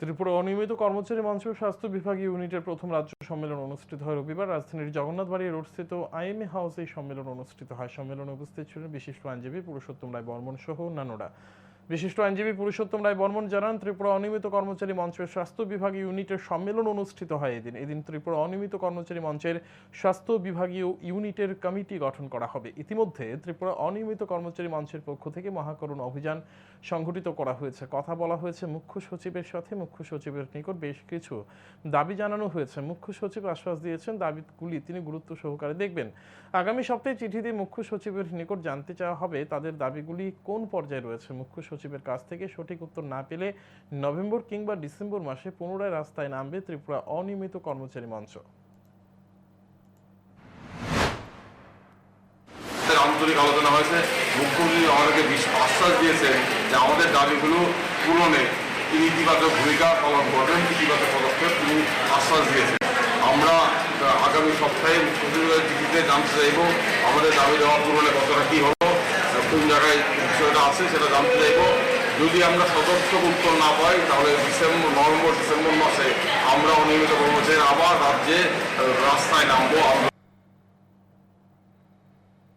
ত্রিপুরা অনিয়মিত কর্মচারী মঞ্চ স্বাস্থ্য বিভাগ ইউনিটের প্রথম রাজ্য সম্মেলন অনুষ্ঠিত হয় রবিবার। রাজধানীর জগন্নাথবাড়ি রোডস্থিত আইএমএ হাউসে সম্মেলন অনুষ্ঠিত হয়। সম্মেলনে উপস্থিত ছিলেন বিশিষ্ট আইনজীবী পুরুষোত্তম রায় বর্মন সহ অন্যান্যরা। বিশিষ্ট আইনজীবী পুরুষোত্তম রায় বর্মন জানান, ত্রিপুরা অনিয়মিত কর্মচারী মঞ্চের স্বাস্থ্য বিভাগ ইউনিটের সম্মেলন অনুষ্ঠিত হয় এদিন। এদিন ত্রিপুরা অনিয়মিত কর্মচারী মঞ্চের স্বাস্থ্য বিভাগীয় ইউনিটের কমিটি গঠন করা হবে। ইতিমধ্যে ত্রিপুরা অনিয়মিত কর্মচারী মঞ্চের পক্ষ থেকে মহাকরণ অভিযান সংগঠিত করা হয়েছে। কথা বলা হয়েছে, মুখ্য সচিবের সাথে মুখ্য সচিবের নিকট বেশ কিছু দাবি জানানো হয়েছে। মুখ্য সচিব আশ্বাস দিয়েছেন, দাবিগুলি তিনি গুরুত্ব সহকারে দেখবেন। আগামী সপ্তাহে চিঠি দিয়ে মুখ্য সচিবের নিকট জানতে চাওয়া হবে, তাদের দাবিগুলি কোন পর্যায়ে রয়েছে? মুখ্য সচিবের কাছ থেকে সঠিক উত্তর না পেলে নভেম্বর কিংবা ডিসেম্বর মাসে পুনরায় রাস্তায় নামবে ত্রিপুরা অনিয়মিত কর্মচারী মঞ্চ। আন্তরিক আলোচনা হয়েছে। মুখ্যমন্ত্রী আমাদেরকে আশ্বাস দিয়েছেন যে আমাদের দাবিগুলো পূরণে তিনি ইতিবাচক ভূমিকা পালন করবেন ইতিবাচক পদক্ষেপ তিনি আশ্বাস দিয়েছেন। আমরা আগামী সপ্তাহে চিঠিতে জানতে চাইব আমাদের দাবি দেওয়া পূরণে কতটা কী আহ, কোন জায়গায় বিষয়টা আছে, সেটা জানতে চাইব। যদি আমরা সতর্ক উত্তর না পাই, তাহলে ডিসেম্বর, নভেম্বর, ডিসেম্বর মাসে আমরা অনিয়মিত কর্মচারী আবার রাজ্যে রাস্তায় নামবো। আমরা